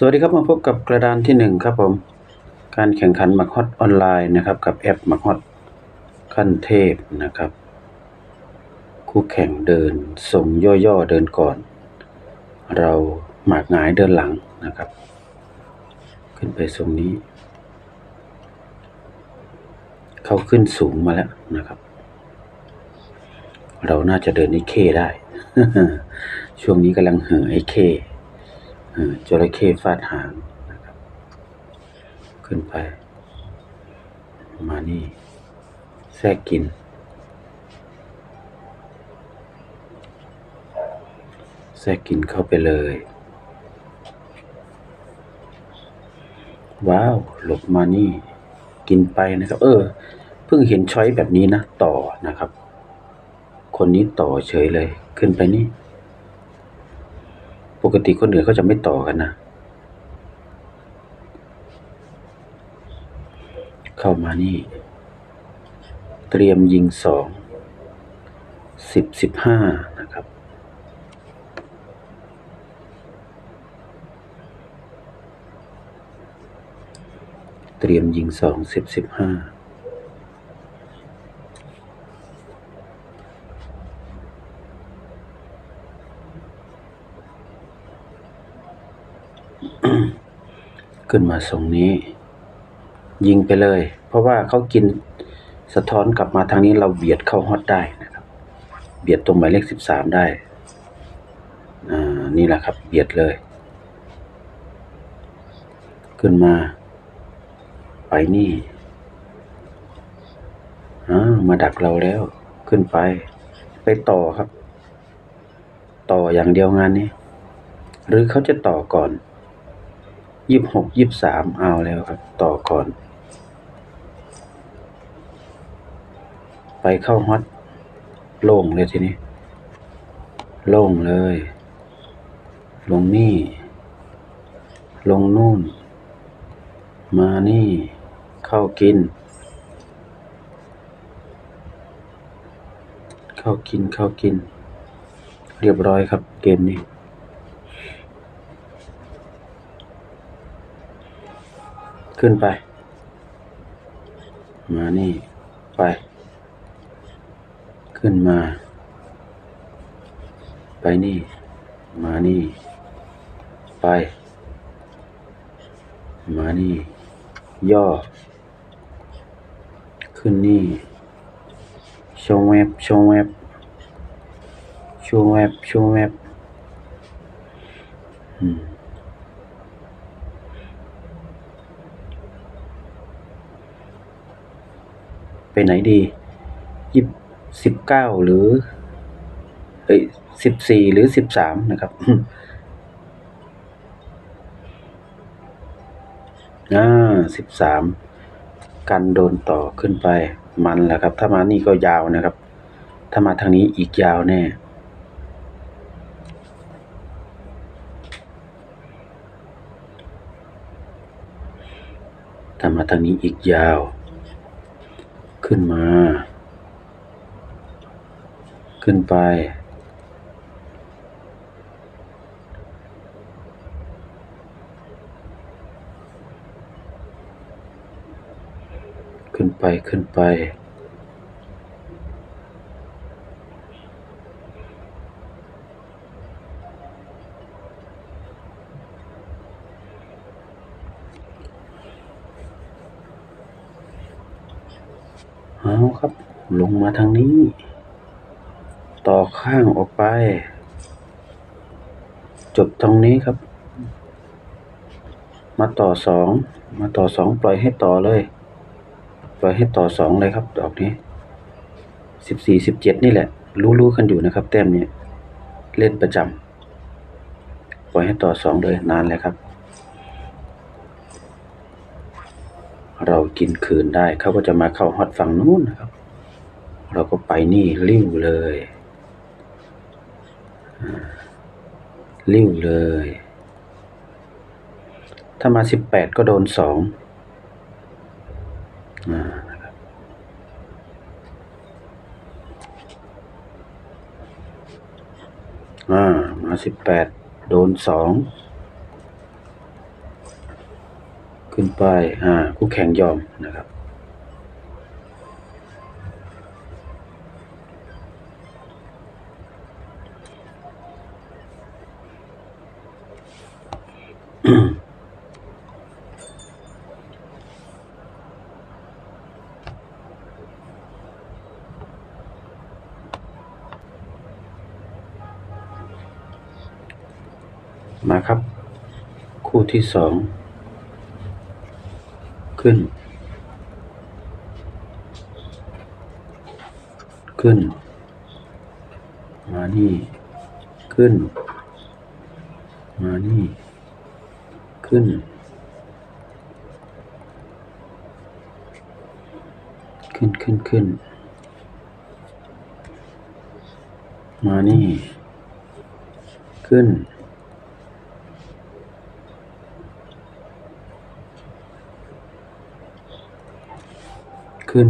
สวัสดีครับมาพบกับกระดานที่หนึ่งครับผม การแข่งขันหมักฮอตออนไลน์นะครับ กับแอปหมักฮอตขั้นเทพนะครับ คู่แข่งเดินส่งย่อๆเดินก่อน เราหมากหงายเดินหลังนะครับ ขึ้นไปทรงนี้ เขาขึ้นสูงมาแล้วนะครับ เราน่าจะเดินไอ้เข้ได้ ช่วงนี้กำลังเห่อไอ้เข้เห่อ จระเข้ฟาดหางนะครับ ขึ้นไป มานี่ แทรกกิน แทรกกินเข้าไปเลย ว้าว หลบมานี่ กินไปนะครับ เออ เพิ่งเห็นช้อยแบบนี้นะ ต่อนะครับ คนนี้ต่อเฉยเลย ขึ้นไปนี่ ปกติคนอื่นเขาจะไม่ต่อกันนะ เข้ามานี่ เตรียมยิงสองสิบสิบห้านะครับ เตรียมยิงสองสิบสิบห้า ขึ้นมาทรงนี้ ยิงไปเลย เพราะว่าเขากินสะท้อนกลับมาทางนี้เราเบียดเข้าฮอตได้นะครับ เบียดตรงหมายเลขสิบสามได้นี่แหละครับ เบียดเลย ขึ้นมา ไปนี่มาดักเราแล้ว ขึ้นไป ไปต่อครับ ต่ออย่างเดียวงานนี้ หรือเขาจะต่อก่อน ยี่สิบหกยี่สิบสามเอาแล้วครับ ต่อก่อน ไปเข้าฮอตโล่งเลยทีนี้ โล่งเลย ลงนี่ ลงนู่น มานี่ เข้ากิน เข้ากินเข้ากิน เรียบร้อยครับเกมนี้ ขึ้นไป มานี่ ไป ขึ้นมา ไปนี่ มานี่ ไป มานี่ ย่อ ขึ้นนี่ชงแวบชงแวบชงแวบชงแวบอืม ไปไหนดียี่สิบเก้าหรือเอ้ยสิบสี่หรือสิบสามนะครับอ่าสิบสามกันโดนต่อขึ้นไปมันแหละครับ ถ้ามานี่ก็ยาวนะครับ ถ้ามาทางนี้อีกยาวแน่ถ้ามาทางนี้อีกยาว ขึ้นมา ขึ้นไป ขึ้นไป ขึ้นไป เอาครับ ลงมาทางนี้ ต่อข้างออกไป จบตรงนี้ครับ มาต่อสองมาต่อสองปล่อยให้ต่อเลย ปล่อยให้ต่อสองเลยครับ ดอกนี้สิบสี่สิบเจ็ดนี่แหละ รู้ๆกันอยู่นะครับ แต้มนี้เล่นประจำปล่อยให้ต่อสองเลยนานเลยครับ เรากินคืนได้ เขาก็จะมาเข้าฮอตฝั่งนู้นนะครับ เราก็ไปนี่ริ้วเลยริ้วเลย ถ้ามาสิบแปดก็โดนสองอ่ามาสิบแปดโดนสอง ขึ้นไปอ่าคู่แข่งยอมนะครับ มาครับ คู่ที่สอง ขึ้น ขึ้น มานี่ ขึ้น มานี่ ขึ้น ขึ้นขึ้นขึ้น มานี่ ขึ้น ขึ้น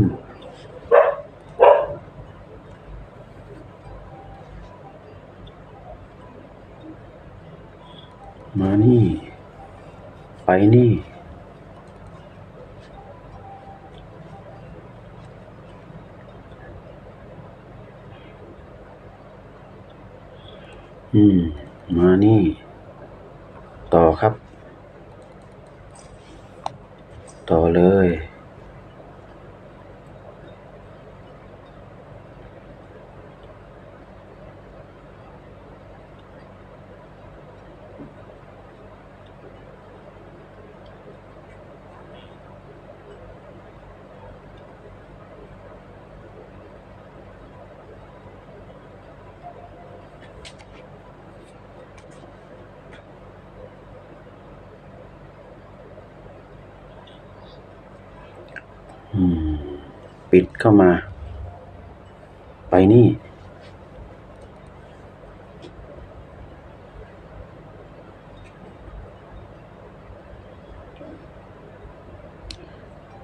มานี่ ไปนี่ อืม มานี่ ต่อครับ ต่อเลย อืม ปิดเข้ามา ไปนี่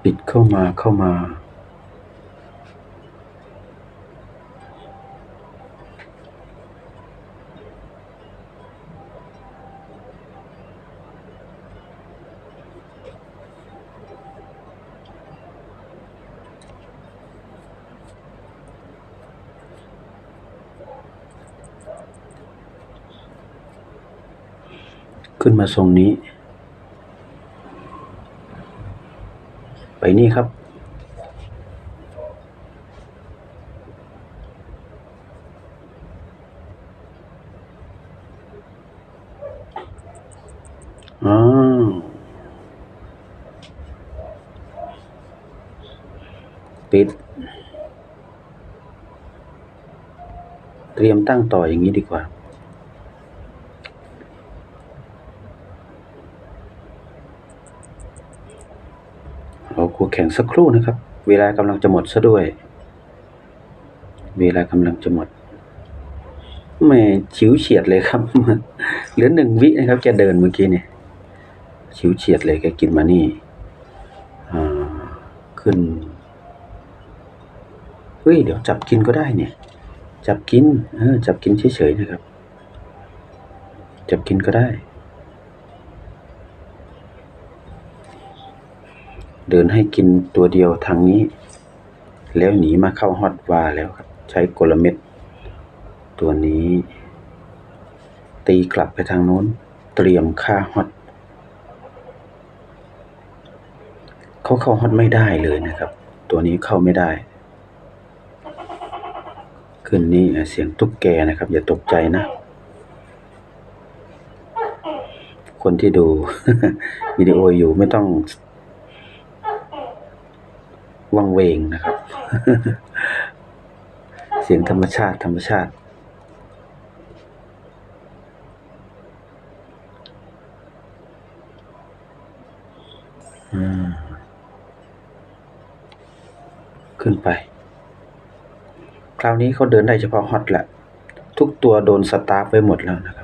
ปิดเข้ามาเข้ามา ขึ้นมาทรงนี้ ไปนี่ครับ อ้าวปิด เตรียมตั้งต่ออย่างนี้ดีกว่า เราคู่แข่ง สักครู่นะครับ เวลากำลังจะหมดซะด้วย เวลากำลังจะหมดแม่ฉิวเฉียดเลยครับ เหลือหนึ่งวินะครับแกเดินเมื่อกี้เนี่ยฉิวเฉียดเลยแกกินมานี่ขึ้นเฮ้ยเดี๋ยวจับกินก็ได้เนี่ย จับกิน เออ จับกินเฉยๆนะครับ จับกินก็ได้ เดินให้กินตัวเดียวทางนี้ แล้วหนีมาเข้าฮอตวาแล้วครับ ใช้กลเม็ด ตัวนี้ ตีกลับไปทางโน้น เตรียมฆ่าฮอตเขาเข้าฮอตไม่ได้เลยนะครับ ตัวนี้เข้าไม่ได้ ขึ้นนี่เสียงตุ๊กแกนะครับ อย่าตกใจนะ คนที่ดูวิดีโออยู่ไม่ต้อง วังเวงนะครับ เสียงธรรมชาติธรรมชาติอืมขึ้นไป คราวนี้เขาเดินได้เฉพาะฮอตแหละ ทุกตัวโดนสตาร์ฟไว้หมดแล้วนะครับ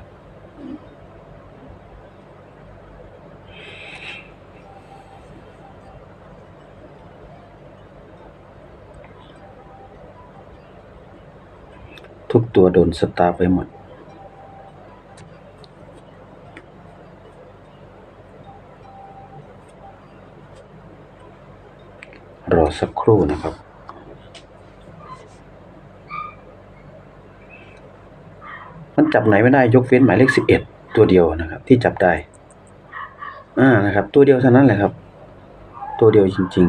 ทุกตัวโดนสตาร์ไว้หมด รอสักครู่นะครับมันจับไหนไม่ได้ยกเว้นหมายเลขสิบเอ็ดตัวเดียวนะครับ ที่จับได้ อ่านะครับ ตัวเดียวเท่านั้นแหละครับ ตัวเดียวจริง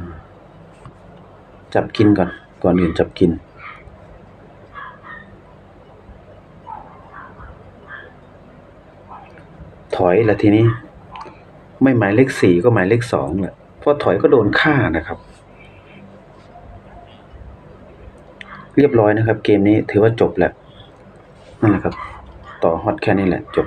ๆจับกินก่อนก่อนอื่นจับกิน ถ อยละทีนี้ ไม่หมายเลขสี่ก็หมายเลขสองแหละเพราะถอยก็โดนฆ่านะครับ เรียบร้อยนะครับ เกมนี้ถือว่าจบแล้วนั่นแหละครับ ต่อฮอตแค่นี้แหละจบ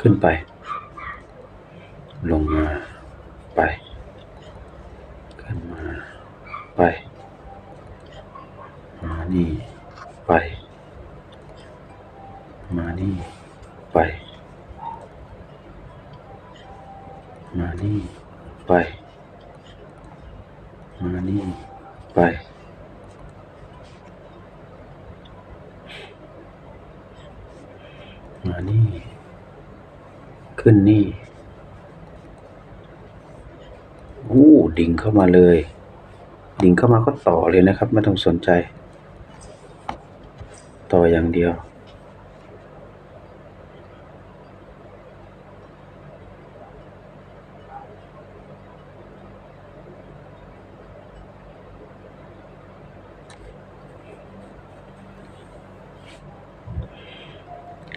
ขึ้นไป ลงมา ไป ขึ้นมา ไป มานี่ ไป มานี่ ไป มานี่ ไป มานี่ ไป มานี่ ขึ้นนี่อู้ดิ่งเข้ามาเลย ดิ่งเข้ามาก็ต่อเลยนะครับ ไม่ต้องสนใจ ต่ออย่างเดียว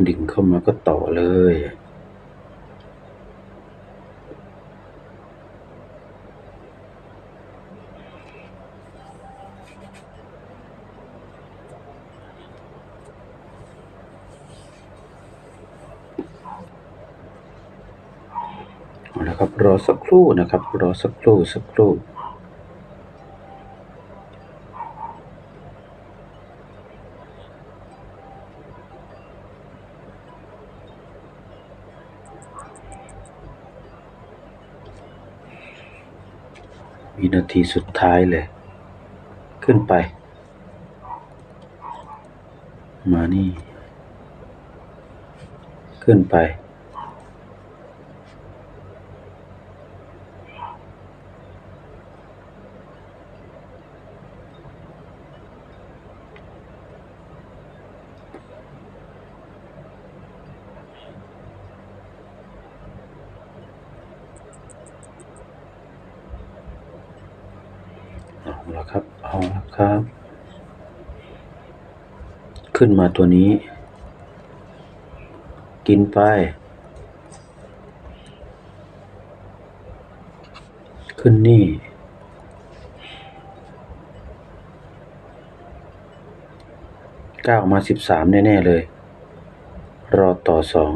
ดิ่ง เข้ามาก็ต่อเลย เอาละครับ รอสักครู่นะครับ รอสักครู่ สักครู่ วินาทีสุดท้ายเลย ขึ้นไป มานี่ ขึ้นไป เอาละครับ เอาละครับ ขึ้นมาตัวนี้ กินไป ขึ้นนี่ก้าวมาสิบสามแน่ ๆ เลย รอต่อสอง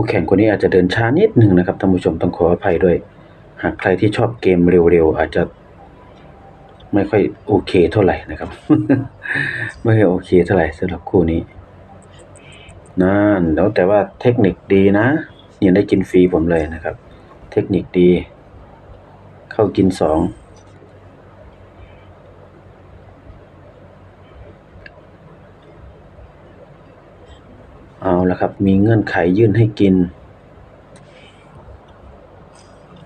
คู่แข่งคนนี้อาจจะเดินช้านิดหนึ่งนะครับท่านผู้ชมต้องขออภัยด้วย หากใครที่ชอบเกมเร็วๆอาจจะไม่ค่อยโอเคเท่าไหร่นะครับ ไม่ค่อยโอเคเท่าไหร่สำหรับคู่นี้นั่นแล้วแต่ว่าเทคนิคดีนะยังได้กินฟรีผมเลยนะครับ เทคนิคดี เข้ากินสอง เอาละครับ มีเงื่อนไขยื่นให้กิน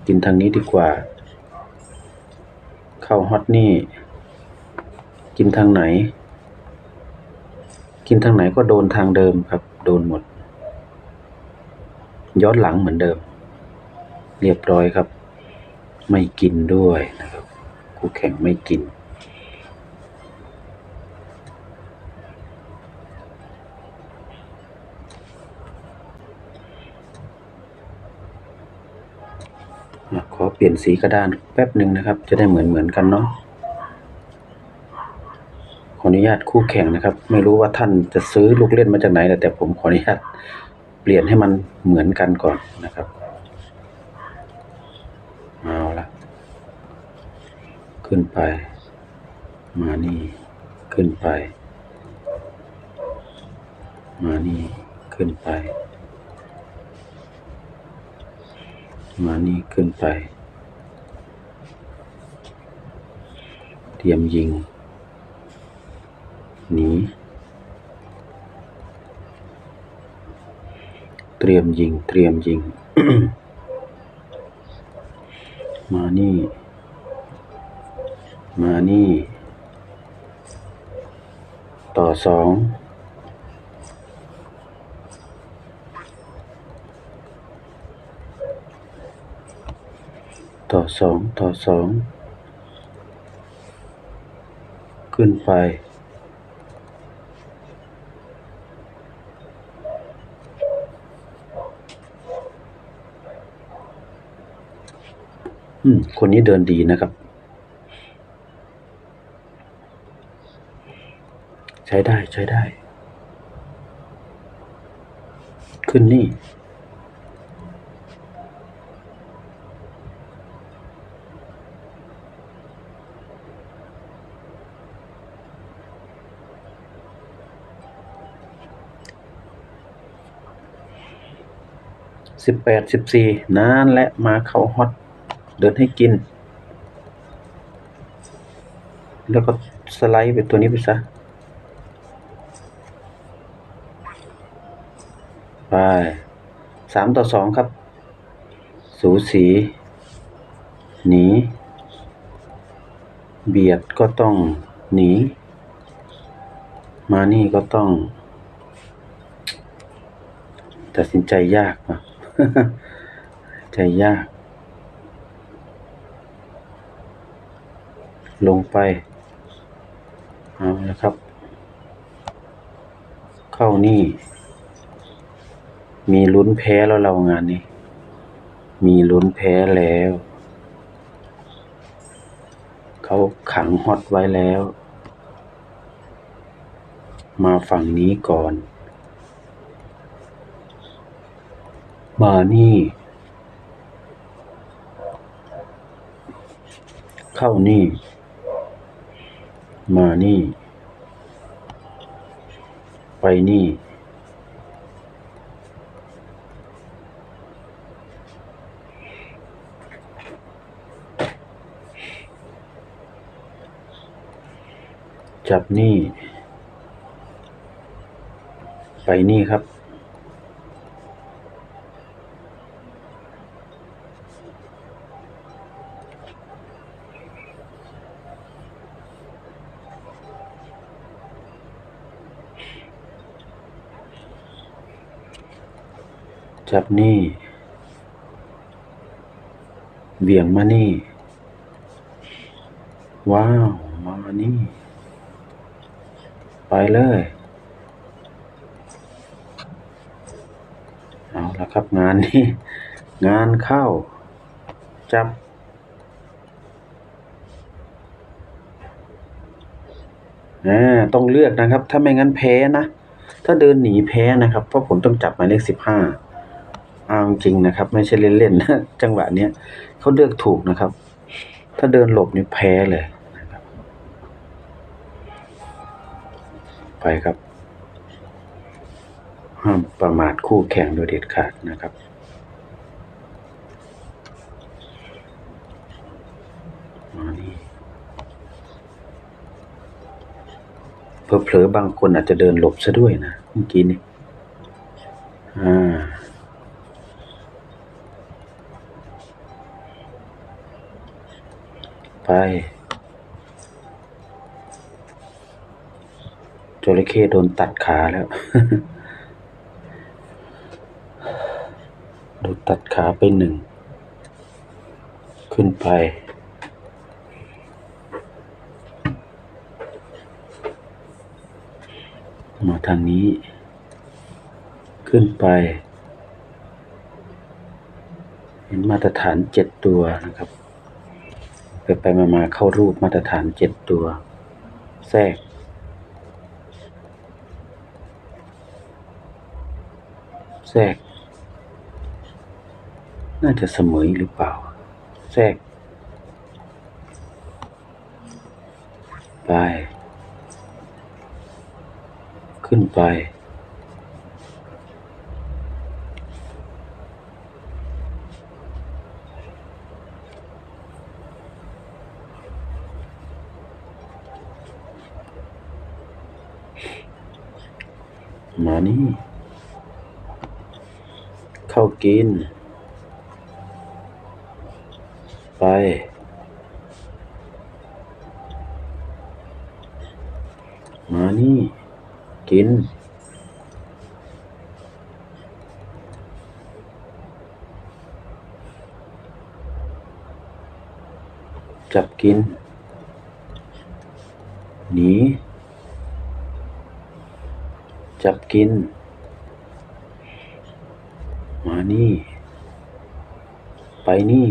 กินทางนี้ดีกว่า เข้าฮอตนี่ กินทางไหน กินทางไหนก็โดนทางเดิมครับ โดนหมด ย้อนหลังเหมือนเดิม เรียบร้อยครับ ไม่กินด้วยนะครับ คู่แข่งไม่กิน อะขอ เปลี่ยนสีกระดานแป๊บหนึ่งนะครับ จะได้เหมือนเหมือนกันเนาะขออนุญาตคู่แข่งนะครับ ไม่รู้ว่าท่านจะซื้อลูกเล่นมาจากไหนแต่ผมขออนุญาตเปลี่ยนให้มันเหมือนกันก่อนนะครับเอาละขึ้นไป มานี่ ขึ้นไป มานี่ ขึ้นไป มานี่ขึ้นไป เต รียมยิง หนี เตรียมยิง เตรียมยิง มานี่ มานี่ ต่อสองต่อสองต่อสอง ขึ้นไป อืม คนนี้เดินดีนะครับ ใช้ได้ใช้ได้ ขึ้นนี่ สิบแปดสิบสี่นานและมาเข้าฮอตเดินให้กิน แล้วก็สไลด์ไปตัวนี้ไปซะไปสามต่อสองครับ สูสีหนี เบียดก็ต้องหนี มานี่ก็ต้อง ตัดสินใจยากนะ ใจยาก ลงไป เอาละครับ เข้านี่ มีลุ้นแพ้แล้วเรางานนี้ มีลุ้นแพ้แล้ว เขาขังฮอตไว้แล้ว มาฝั่งนี้ก่อน มานี่ เข้านี่ มานี่ ไปนี่ จับนี่ ไปนี่ครับ จับนี่เบี่ยงมานี่ ว้าว มานี่ ไปเลย เอาละครับงานนี้ งานเข้า จับอ่าต้องเลือกนะครับ ถ้าไม่งั้นแพ้นะ ถ้าเดินหนีแพ้นะครับ เพราะผมต้องจับหมายเลขสิบห้า จริงนะครับ ไม่ใช่เล่นๆนะจังหวะเนี้ยเขาเลือกถูกนะครับ ถ้าเดินหลบนี่แพ้เลยนะครับ ไปครับห้ามประมาทคู่แข่งโดยเด็ดขาดนะครับมาดีเผลอๆบางคนอาจจะเดินหลบซะด้วยนะเมื่อกี้นี่อ่า ไป จระเข้โดนตัดขาแล้ว โดนตัดขาไปหนึ่ง ขึ้นไปมาทางนี้ ขึ้นไป เห็นมาตรฐานเจ็ดตัวนะครับ ไปไปมามาเข้ารูปมาตรฐานเจ็ดตัว แทรก แทรก น่าจะเสมอหรือเปล่า แทรก ไป ขึ้นไป มานี่ เข้ากิน ไป มานี่ กิน จับกิน หนี จับกิน มานี่ ไปนี่